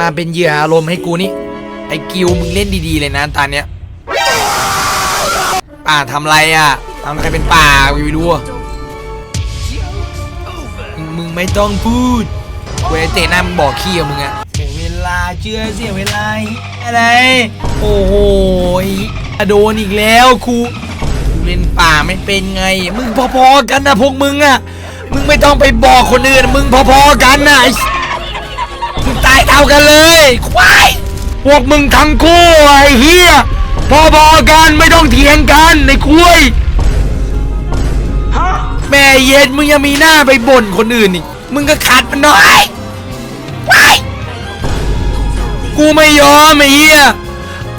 มาเป็นเหยื่ออารมณ์ให้กูนี่ ไอ้กิวมึงเล่นดีๆเลยนะตอนเนี้ย ป่าทำไรอะทำใครเป็นป่าวิวดูอะมึงไม่ต้องพูดกูไอ้เตน้ามึงบอกขี้อะมึงอะเสียเวลาเชื่อเสียเวลาอะไร โอ้โหโดนอีกแล้วครูกูเล่นป่าไม่เป็นไง มึงพอๆกันนะพวกมึงอะมึงไม่ต้องไปบอกคนอื่นมึงพอๆกันนะ ตายเท่ากันเลย ควาย พวกมึงทั้งคู่ไอ้เฮียพอๆกันไม่ต้องเถียงกันในคุยแม่เย็ดมึงยังมีหน้าไปบ่นคนอื่นอีก มึงก็ขัดมันหน่อยไปกูไม่ยอมไอ้เฮีย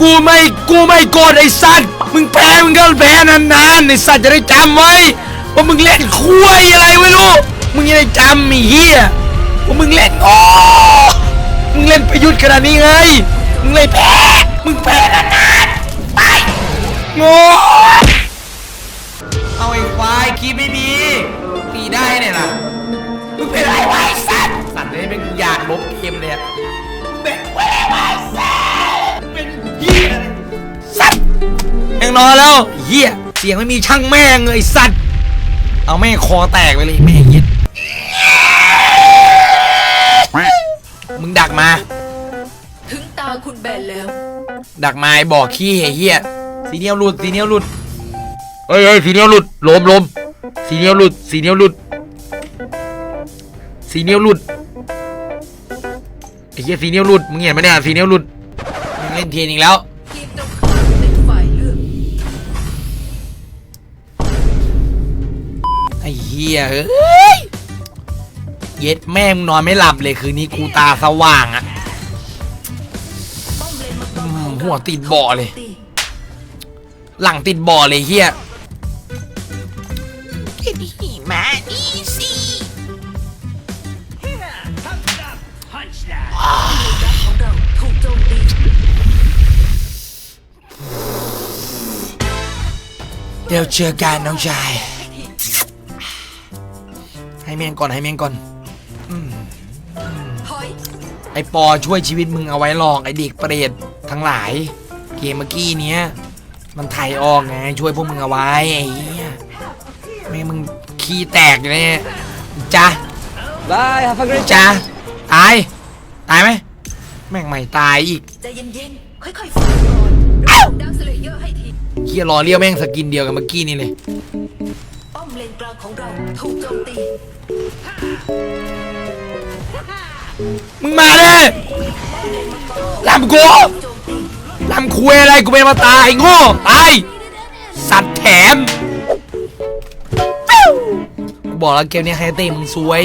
กูไม่กูไม่โกรธไอ้สัตว์ มึงแพ้มึงก็แพ้นานๆไอ้สัตว์จะได้จำไว้ว่ามึงเล่นคุยอะไรไม่รู้ มึงจะได้จำไอ้เฮียว่ามึงเล่นโอ้ มึงเล่นประยุทธ์ขนาดนี้ไง มึงเลยแพ้ มึงแพ้นานๆไปโง่เอาไอ้ควายคีบไม่มีตีได้เนี่ยล่ะ มึงเป็นไรวะไอ้สัตว์สัตว์เลยเป็นอยากลบเกมเลยอะมึงเป็นแหววะไอ้สัตว์มึงเป็นเหี้ยอะไรสัตว์ยังนอนแล้วเหี้ยเสียงไม่มีช่างแม่งเลยไอ้สัตว์ เอาแม่งคอแตกไปเลยแม่ง ดักมา ถึงตาคุณแบนแล้ว ดักมาไอ้บอกขี้ไอ้เหี้ยสีเนียวหลุดสีเนียวหลุดเฮ้ยเฮ้ยสีเนียวหลุดลมลมสีเนียวหลุดสีเนียวหลุดสีเนียวหลุดไอ้เหี้ยสีเนียวหลุดมึงเห็นไหมเนี่ยสีเนียวหลุดมึงเล่นเทียนอีกแล้วทีมตรงข้ามเป็นฝ่ายเลือกไอ้เหี้ยเฮ้ย เย็ดแม่มึงนอนไม่หลับเลยคืนนี้กูตาสว่างอะอืมหัวติดบ่อเลย หลังติดบ่อเลยเฮียมาดีสิเดี๋ยวเจอกันน้องชาย ให้เมียงก่อนให้เมียงก่อน ไอปอช่วยชีวิตมึงเอาไว้หลอกไอเด็กเปรตทั้งหลาย เกมเมื่อกี้เนี้ย มันไถออกไงช่วยพวกมึงเอาไว้ไอ้เหี้ยไม่งั้นมึงขี้แตกอยู่เนี่ยจ้า Bye, have a great จ้าตาย ตายไหมแม่งไม่ตายอีกใจเย็นๆค่อยๆฟังก่อนดังสเลเยอร์ให้ทีเฮียรอเลี้ยวแม่งสกินเดียวกับเมื่อกี้นี่เลย มึงมาเลยลำกูโจมตีลำคุยอะไรกูเป็นมาตายโง่ตายสัตว์แถมกูบอกแล้วเกมนี้ไฮเต้มึงซวย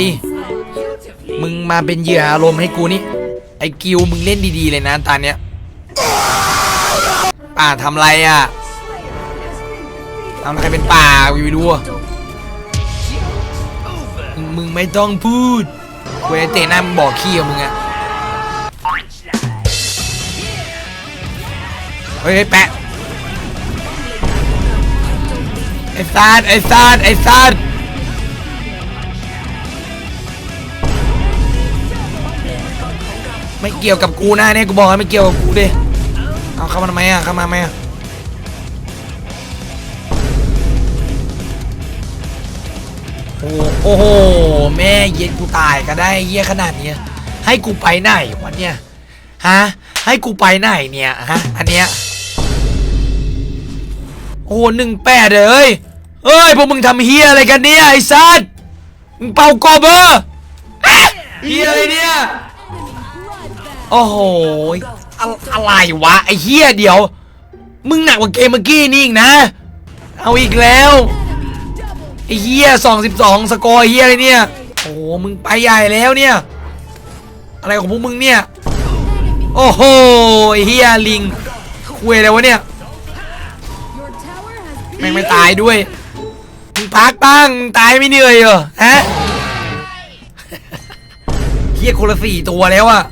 มึงมาเป็นเหยื่ออารมณ์ให้กูนี่ไอ้กิวมึงเล่นดีๆเลยนะตอนเนี้ยป่าทำไรอะทำใครเป็นป่าวิวดูอะมึงไม่ต้องพูด กูไอ้เตะหน้ามึงบอกขี้อะมึงอะเฮ้ยแปะไอ้ซาดไอ้ซาดไอ้ซาดไม่เกี่ยวกับกูนะเนี่ยกูบอกให้ไม่เกี่ยวกับกูดิเอาเข้ามาทำไมอะเข้ามาไหมอะ โอ้โอ้โห แม่เย็นกูตายก็ได้เยี่ยขนาดเนี้ยให้กูไปไหนวันเนี้ยฮะให้กูไปไหนเนี่ยฮะอันเนี้ยโอ้หนึ่งแปดเลยเอ้ยพวกมึงทำเฮียอะไรกันเนี่ยไอ้สัสมึงเป่ากบเบอร์อะเฮียอะไรเนี่ยโอ้โหอะอะไรวะไอ้เฮียเดี๋ยว มึงหนักกว่าเกมเมื่อกี้นี่อีกนะ เอาอีกแล้ว ไอ้เฮียสองสิบสองสกอร์เฮียอะไรเนี่ย โอ้โหมึงไปใหญ่แล้วเนี่ย อะไรของพวกมึงเนี่ย โอ้โหไอ้เฮียลิงคุยอะไรวะเนี่ย แม่งไม่ตายด้วย มึงพักบ้าง มึงตายไม่เหนื่อยเหรอฮะเฮียคนละสี่ตัวแล้วอะ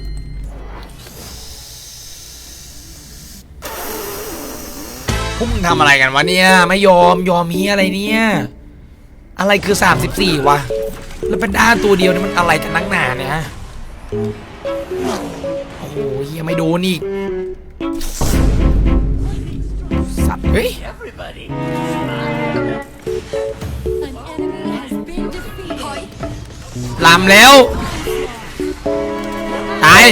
พวกมึงทำอะไรกันวะเนี่ย ไม่ยอมยอมเฮียอะไรเนี่ย อะไรคือ 34 วะ แล้วเป็นด้าตัวเดียวนี่มันอะไรกันนักหนาเนี่ยฮะ โอ้โหเฮียไม่โดนอีก สัตว์ เฮ้ย An enemy has been defeated. ลำแล้ว ตาย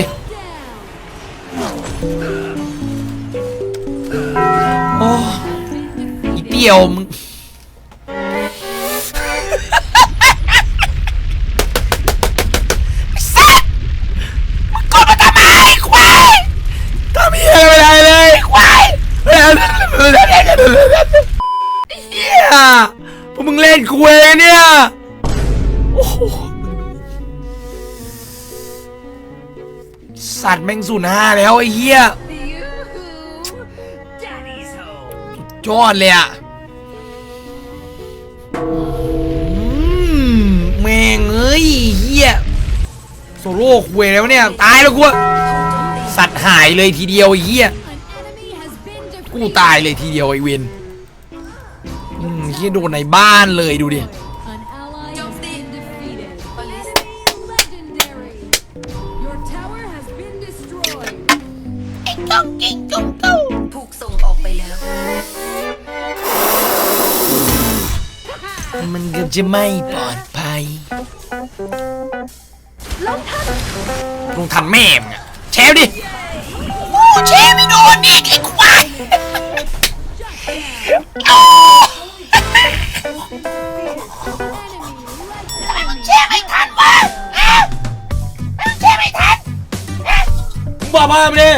โอ้อีเปี่ยวมึง คุยเนี่ยโอ้โหสัตว์แม่งศูนย์ห้าแล้วไอ้เหี้ย Daddy's home ยอดเลยอะอืมแม่งเอ้ยเหี้ยโซโล่คุยแล้วเนี่ย ตายแล้วกูสัตว์หายเลยทีเดียวไอ้เหี้ยกูตายเลยทีเดียวไอ้เวน อืมเหี้ยโดนในบ้านเลยดูดิ An ally has been defeated. Ballistic. Legendary. Your tower has been destroyed. ถูกส่งออกไปแล้ว มันก็จะไม่ปลอดภัย ลงทันแม่มึงอะแชร์ดิ โอ้แชร์ไม่โดนอีกไอ้ควายโอ้แช มาไม่ได้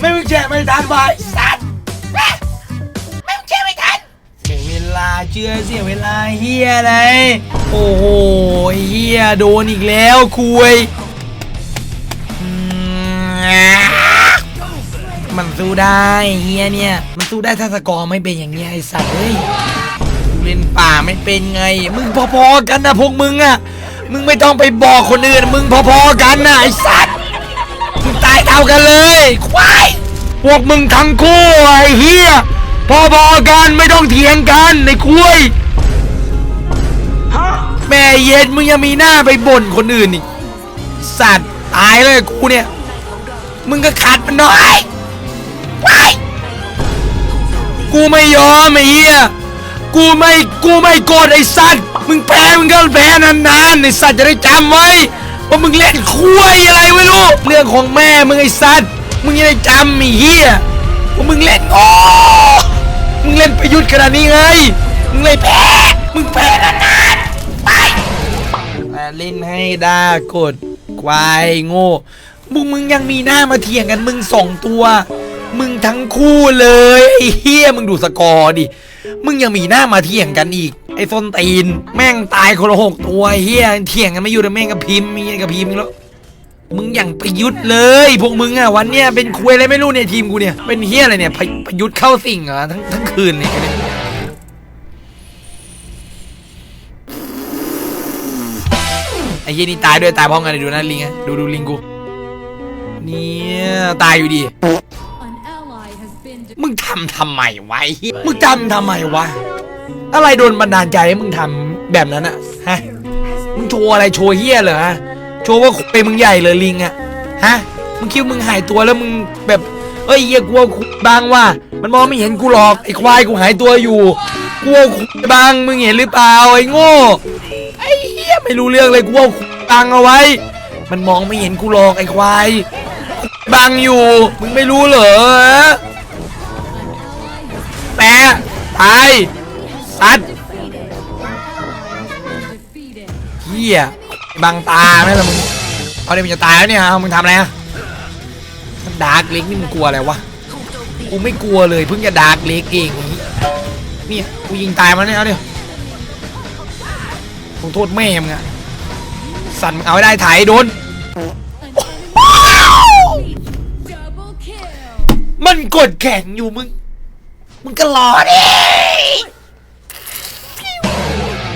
ไม่มึงแชร์ไม่ทันวะไอ้สัตว์ไม่มึงแชร์ไม่ทันเสียเวลาเชื่อเสียเวลาเฮียอะไร โอ้โหเฮียโดนอีกแล้วคุยอืมมันสู้ได้เฮียเนี่ย มันสู้ได้ถ้าสกอร์ไม่เป็นอย่างเงี้ยไอสัตว์เฮ้ยกูเล่นป่าไม่เป็นไง มึงพอๆกันนะพวกมึงอะมึงไม่ต้องไปบอกคนอื่น มึงพอๆกันนะไอสัตว์มึงตาย เท่ากันเลยควายพวกมึงทั้งคู่ไอ้เฮียพอๆกันไม่ต้องเถียงกันในคุยแม่เย็นมึงยังมีหน้าไปบ่นคนอื่นอีกสัตว์ตายเลยกูเนี่ย มึงก็ขัดมันหน่อยไปกูไม่ยอมไอ้เหี้ยกูไม่กูไม่โกรธไอ้สัตว์มึงแพ้มึงก็แพ้นานๆไอ้สัตว์จะได้จำไว้ ว่ามึงเล่นคุยอะไรไม่รู้เรื่องของแม่มึงไอ้สัตว์มึงยังได้จำมีเฮียว่ามึงเล่นโอ้มึงเล่นประยุทธ์ขนาดนี้ไงมึงเลยแพ้มึงแพ้นานๆไปแต่เล่นให้ได้กดควายโง่มึงมึงยังมีหน้ามาเถียงกันมึงสองตัว มึงทั้งคู่เลยไอ้เฮียมึงดูสกอร์ดิ มึงยังมีหน้ามาเถียงกันอีก ไอ้ส้นตีน แม่งตายคนละหกตัวไอ้เฮียเถียงกันไม่อยู่แต่แม่งกับพิมพ์มีกับพิมพ์แล้วมึงอย่างประยุทธ์เลย พวกมึงอะวันเนี้ยเป็นคุยอะไรไม่รู้เนี่ยทีมกูเนี่ยเป็นเฮียอะไรเนี่ยพยประยุทธ์เข้าสิ่งเหรอทั้งทั้งคืนเนี่ยไอ้เหี้ยนี่ตายด้วยตายพร้อมกันเลยดูนะลิงอะดูดูลิงกูเนี่ยตายอยู่ดี มึงทำทำไมวะไอ้เหี้ยมึงทำทำไมวะ อะไรโดนบันดาลใจให้มึงทำแบบนั้นอะฮะ มึงโชว์อะไรโชว์เหี้ยเหรอฮะ โชว์ว่าคุยมึงใหญ่เลยลิงอะฮะ มึงคิดว่ามึงหายตัวแล้วมึงแบบเอ้ยเหี้ยกลัวคุยบางว่ะมันมองไม่เห็นกูหรอกไอ้ควายกูหายตัวอยู่กลัวคุยบางมึงเห็นหรือเปล่าไอ้โง่ไอ้เหี้ยไม่รู้เรื่องเลยกูเอาบังเอาไว้ มันมองไม่เห็นกูหรอกไอ้ควายบังอยู่ มึงไม่รู้เหรอ แปะตายสัตว์ Defeated. เหี้ยบังตาไหมล่ะมึงเอาเดี๋ยวมึงจะตายแล้วเนี่ยเอามึงทำอะไรอะดาร์กเล็กนี่มึงกลัวอะไรวะถูกโจมตีกูไม่กลัวเลยเพิ่งจะดาร์กเล็กเองเนี่ยกูยิงตายมันเนี่ยเอาเดี๋ยวขอโทษแม่มึงอะสั่นมึงเอาให้ได้ถ่ายให้โดน Double kill. มันกดแข่งอยู่มึง มึงก็รอดิ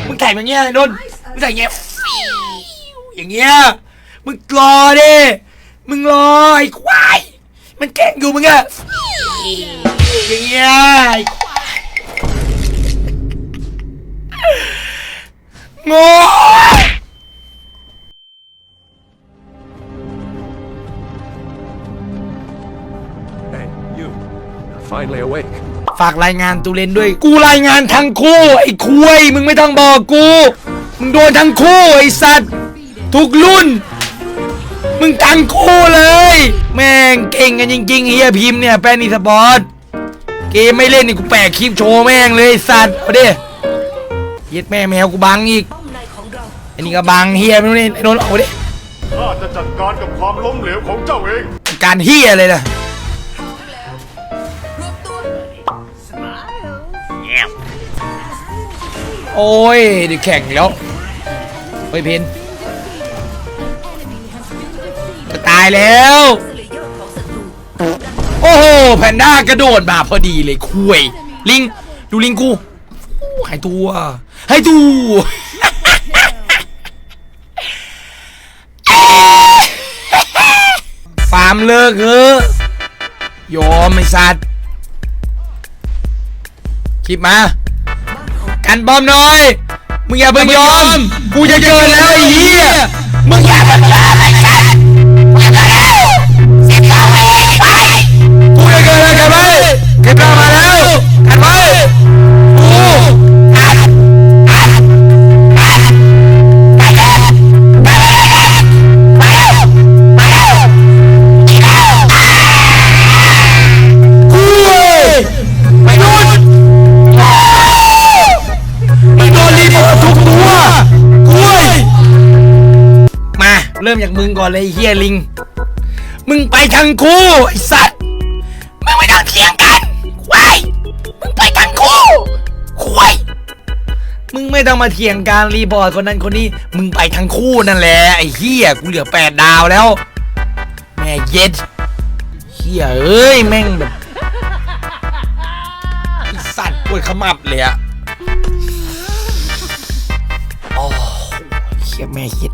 มึงถ่ายอย่างเงี้ยไอ้นนท์มึงถ่ายอย่างเงี้ยอย่างเงี้ยมึงรอดิมึงรอไอ้ควายมันแกล้งอยู่มึงอะอย่างเงี้ยไอ้ควายโง่ finally awake. ฝากรายงานตูเลนด้วย กูรายงานทั้งคู่ ไอ้คุยมึงไม่ต้องบอกกู มึงโดนทั้งคู่ไอ้สัตว์ ทุกรุ่น มึงทั้งคู่เลย แม่งเก่งกันจริงๆเฮียพิมพ์เนี่ยแปนอีสปอร์ตเกมไม่เล่นนี่กูแปะคลิปโชว์แม่งเลยไอ้สัตว์เอาดิเย็ดแม่แมวกูบังอีกป้อมในของเราไอ้นี่ก็บังเฮียไม่รู้นี่ไอ้โดนเอาดิข้าจะจัดการกับความล้มเหลวของเจ้าเอง การเฮียเลยล่ะ โอ้ยเดี๋ยวแข่งแล้วเฮ้ยเพนจะตายแล้ว โอ้โหแพนด้ากระโดดมาพอดีเลยคุยลิงดูลิงกูหายตัวหายตัวฟาร์มเลิกเถอะยอมไอ้สัตว์คลิปมา กันบอมหน่อยมึงอย่าเพิ่งยอมกูจะเกินแล้วไอ้เหี้ยมึงอย่าเพิ่งยอมไอ้สัตว์กูจะเกินแล้วสิบสองวิไปกูจะเกินแล้วกันไหมเก็บเรามาแล้ว จากมึงก่อนเลยเฮียลิง มึงไปทั้งคู่ไอ้สัตว์ มึงไม่ต้องเถียงกันควายมึงไปทั้งคู่ควายมึงไม่ต้องมาเถียงการรีพอร์ตคนนั้นคนนี้ มึงไปทั้งคู่นั่นแหละไอ้เฮียกูเหลือแปดดาวแล้ว แม่เย็ดเฮียเอ้ยแม่งแบบไอ้สัตว์ปวดขมับเลยอะโอ้เฮียแม่เฮีย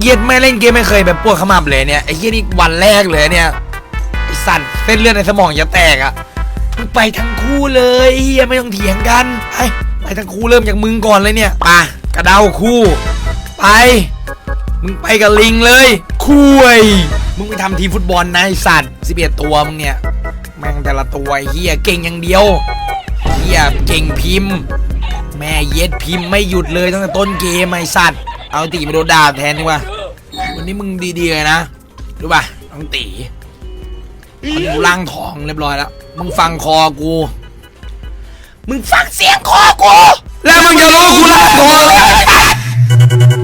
เฮียแม่เล่นเกมไม่เคยแบบปวดขมับเลยเนี่ยไอ้เฮียนี่วันแรกเลยเนี่ยไอ้สัตว์เส้นเลือดในสมองจะแตกอะ่ะมึงไปทั้งคู่เลยเฮียไม่ต้องเถียงกันไปไปทั้งคู่เริ่มจากมึงก่อนเลยเนี่ยไปกระเดาคู่ ไปมึงไปกับลิงเลยคุยมึงไปทำทีมฟุตบอลนะไอสัตว์11ตัวมึงเนี่ยแม่งแต่ละตัวเฮียเก่งอย่างเดียวเฮียเก่งพิมพ์ แม่เย็ดพิมพ์ไม่หยุดเลยตั้งแต่ต้นเกมไอสัตว์ เอาตีมาโดนด่าแทนดีกว่าวันนี้มึงดีๆเลยนะรู้ป่ะน้องตีตอนนี้กูล่างทองเรียบร้อยแล้ว มึงฟังคอกู มึงฟังเสียงคอกู แล้วมึงจะรู้กูล่างทองแล้วไอ้สัตว์